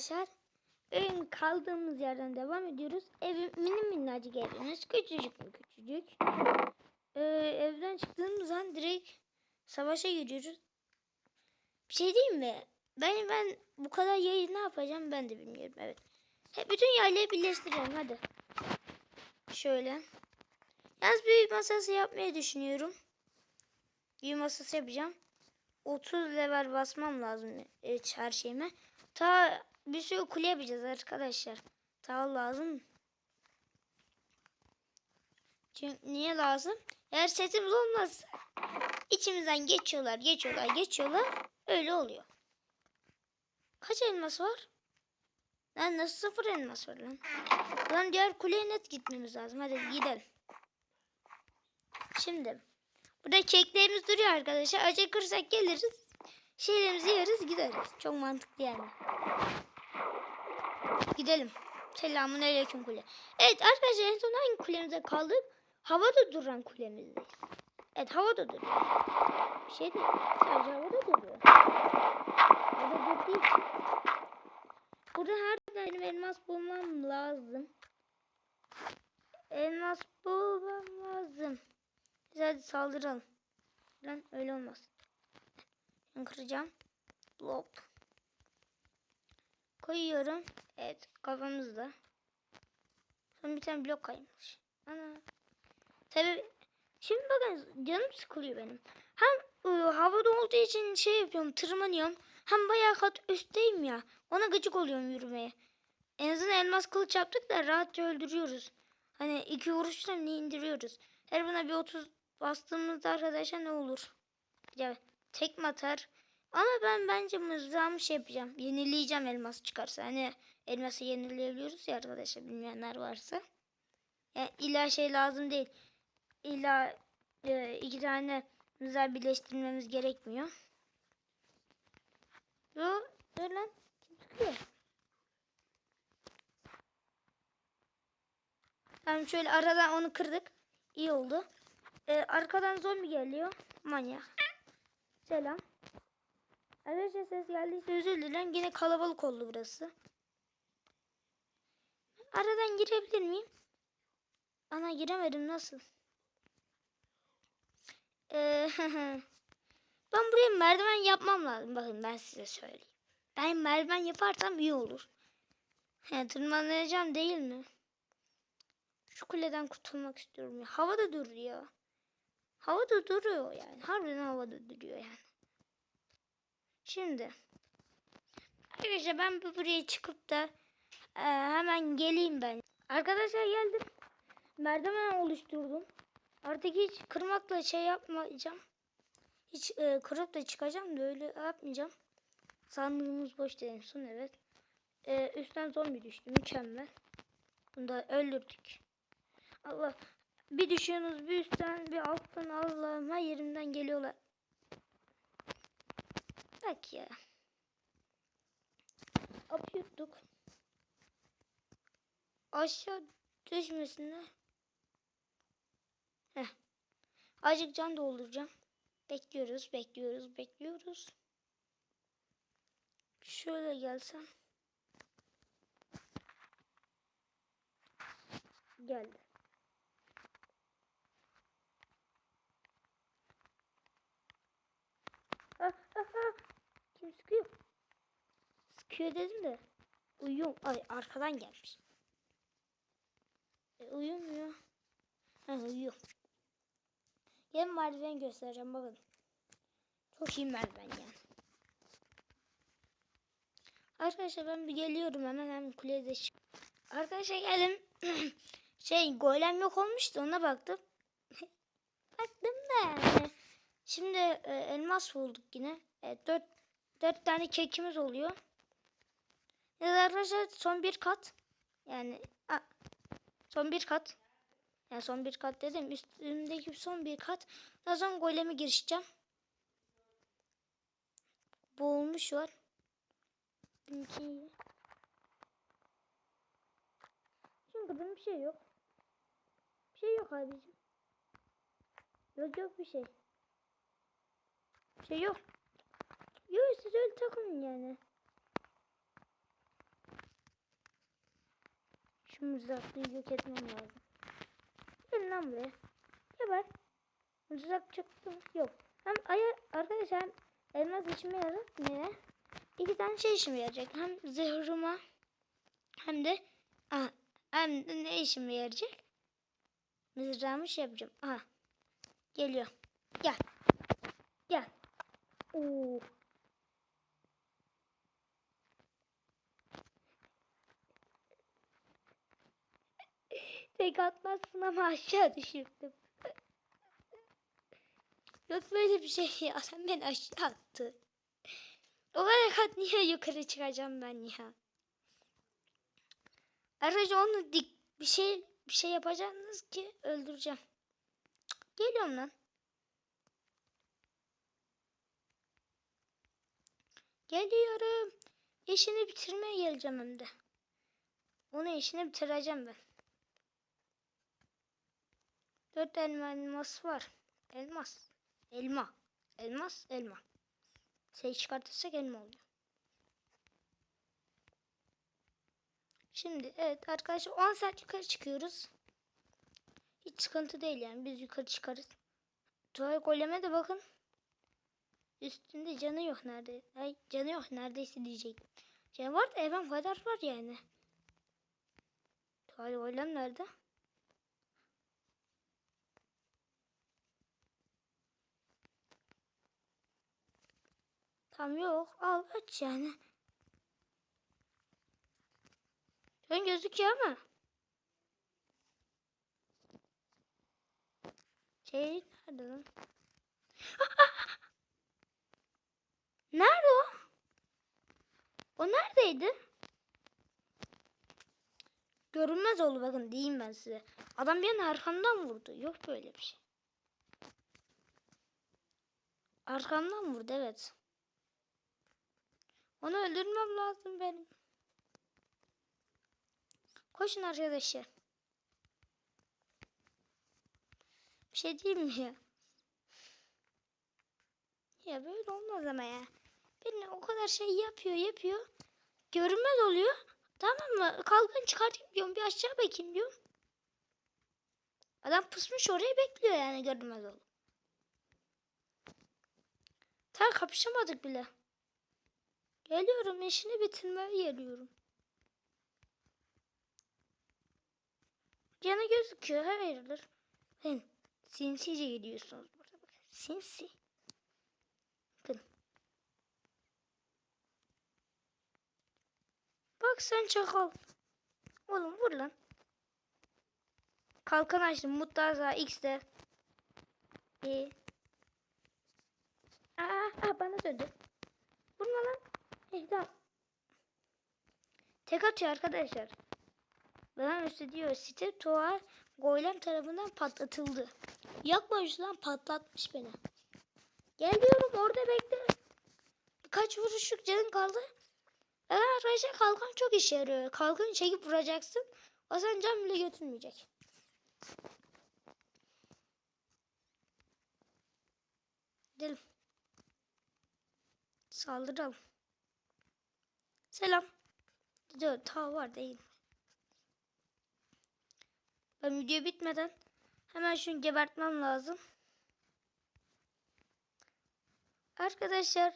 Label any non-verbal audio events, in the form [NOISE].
arkadaşlar. Bugün kaldığımız yerden devam ediyoruz. Evim mini minnacık evimiz. Küçücük mü küçücük. Ee, evden çıktığımız an direkt savaşa giriyoruz. Bir şey diyeyim mi? Ben ben bu kadar yayı ne yapacağım ben de bilmiyorum. Evet. Hep bütün yayları birleştirelim hadi. Şöyle. Yalnız büyük masası yapmayı düşünüyorum. Büyük masası yapacağım. 30 level basmam lazım e, her şeyime. Ta bir sürü kule yapacağız arkadaşlar. Ta lazım. Çünkü niye lazım? Eğer setimiz olmazsa içimizden geçiyorlar, geçiyorlar, geçiyorlar. Öyle oluyor. Kaç elmas var? Lan nasıl sıfır elmas var lan? Lan diğer kuleye net gitmemiz lazım. Hadi gidelim. Şimdi burada keklerimiz duruyor arkadaşlar. Acıkırsak geliriz. Şeylerimizi yeriz gideriz. Çok mantıklı yani. Gidelim. Selamun aleyküm kule. Evet arkadaşlar en son hangi kulemize kaldık? Havada duran kulemizdeyiz. Evet havada duruyor. Bir şey değil. Sadece havada duruyor. Havada durduğu için. Burada her benim elmas bulmam lazım. Elmas bulmam lazım. Biz hadi saldıralım. Lan öyle olmaz. Ben kıracağım. Lop. Koyuyorum. Evet kafamızda. Sonra bir tane blok kaymış. Ana. Tabii şimdi bakın canım sıkılıyor benim. Hem ıı, havada olduğu için şey yapıyorum tırmanıyorum. Hem bayağı kat üstteyim ya. Ona gıcık oluyorum yürümeye. En azından elmas kılıç yaptık da rahatça öldürüyoruz. Hani iki vuruşla ne indiriyoruz. Her buna bir 30 bastığımızda arkadaşlar ne olur? Ya tekme atar. Ama ben bence mızrağımı şey yapacağım. Yenileyeceğim elmas çıkarsa. Hani elması yenileyebiliyoruz ya arkadaşlar bilmeyenler varsa. Yani illa şey lazım değil. İlla e, iki tane mızrağı birleştirmemiz gerekmiyor. Yo, dur lan. Kim sıkıyor? Tamam şöyle aradan onu kırdık. İyi oldu. Ee, arkadan zombi geliyor. Manyak. Selam. Arkadaşlar ses geldiyse özür dilerim. Yine kalabalık oldu burası. Aradan girebilir miyim? Ana giremedim nasıl? Ee, [LAUGHS] ben buraya merdiven yapmam lazım. Bakın ben size söyleyeyim. Ben merdiven yaparsam iyi olur. He, tırmanacağım değil mi? Şu kuleden kurtulmak istiyorum ya. Havada dur ya. Havada duruyor yani. Harbiden havada duruyor yani. Şimdi. Arkadaşlar ben bu buraya çıkıp da e, hemen geleyim ben. Arkadaşlar geldim. Merdiven oluşturdum. Artık hiç kırmakla şey yapmayacağım. Hiç e, kırıp da çıkacağım da öyle yapmayacağım. Sandığımız boş en son evet. E, üstten zombi düştü. Mükemmel. Bunu da öldürdük. Allah. Bir düşüyorsunuz bir üstten bir alttan Allah'ım her yerinden geliyorlar. Bak ya. Hap yuttuk. Aşağı düşmesinler. Heh. Azıcık can dolduracağım. Bekliyoruz, bekliyoruz, bekliyoruz. Şöyle gelsem. Geldi. Ah, ah, ah. Kim sıkıyor? Sıkıyor dedim de. Uyuyor. Ay arkadan gelmiş. E, uyumuyor. Ha uyuyor. Gel merdiven göstereceğim bakın. Çok iyi merdiven yani. Arkadaşlar ben bir geliyorum hemen hemen kuleye de çık. Arkadaşlar geldim. [CLEARS THROAT] şey golem yok olmuştu ona baktım. [LAUGHS] baktım da yani. Şimdi e, elmas bulduk yine. Evet, dört, dört tane kekimiz oluyor. Ya da arkadaşlar son bir kat. Yani son bir kat. Yani son bir kat dedim. Üstündeki son bir kat. Daha sonra goleme girişeceğim. Boğulmuş var. Çünkü benim bir şey yok. Bir şey yok abicim. Yok yok bir şey. Bir şey yok. Yok siz öyle takılın yani. şu mızraklıyı yok etmem lazım. Gelin lan buraya. Geber. Mızrak çıktı? Yok. Hem aya arkadaşlar elmas işime yarar ne? İki tane şey işime yarayacak. Hem zırhıma hem de aha, hem de ne işime yarayacak? Mızrağımı şey yapacağım. Aha. Geliyor. Gel. Gel. Oo. Tek atmazsın ama aşağı düşürdüm. Yok böyle bir şey ya. Sen beni aşağı attı. O kadar kat niye yukarı çıkacağım ben ya? Ayrıca onu dik bir şey bir şey yapacaksınız ki öldüreceğim. Geliyorum lan. Geliyorum. İşini bitirmeye geleceğim hem de. Onun işini bitireceğim ben. Dört elma elmas var. Elmas. Elma. Elmas, elma. Şey çıkartırsak elma oluyor. Şimdi evet arkadaşlar 10 saat yukarı çıkıyoruz. Hiç sıkıntı değil yani biz yukarı çıkarız. Tuval goleme de bakın. Üstünde canı yok nerede. Ay canı yok neredeyse diyecektim. Canı var da evim kadar var yani. Tuval golem nerede? Tam yok. Al aç yani. An gözüküyor ama. Şey nerede lan? [LAUGHS] Nerede o? O neredeydi? Görünmez oldu bakın diyeyim ben size. Adam bir an arkamdan vurdu. Yok böyle bir şey. Arkamdan vurdu evet. Onu öldürmem lazım benim. Koşun arkadaşlar. Bir şey değil mi ya? Ya böyle olmaz ama ya. Beni o kadar şey yapıyor yapıyor. Görünmez oluyor. Tamam mı? Kalkan çıkartayım diyorum. Bir aşağı bakayım diyorum. Adam pusmuş oraya bekliyor yani görünmez olup. Ta kapışamadık bile. Geliyorum işini bitirmeye geliyorum. Canı gözüküyor hayırdır. Sen sinsice gidiyorsunuz burada bakın. Sinsi. Bakın. Bak sen çakal. Oğlum vur lan. Kalkan açtım. Muttaza X'de. İyi. Aa, aa bana döndü. Vurma lan. Eh, tamam. Tek atıyor arkadaşlar. Bana üstü diyor site Toa Golem tarafından patlatıldı. Yakmamış lan patlatmış beni. Geliyorum orada bekle. Birkaç vuruşluk canın kaldı. Evet arkadaşlar kalkan çok işe yarıyor. Kalkanı çekip vuracaksın. O sen can bile götürmeyecek. Gidelim. Saldıralım. Selam. Diyor ta var değil. Ben video bitmeden hemen şunu gebertmem lazım. Arkadaşlar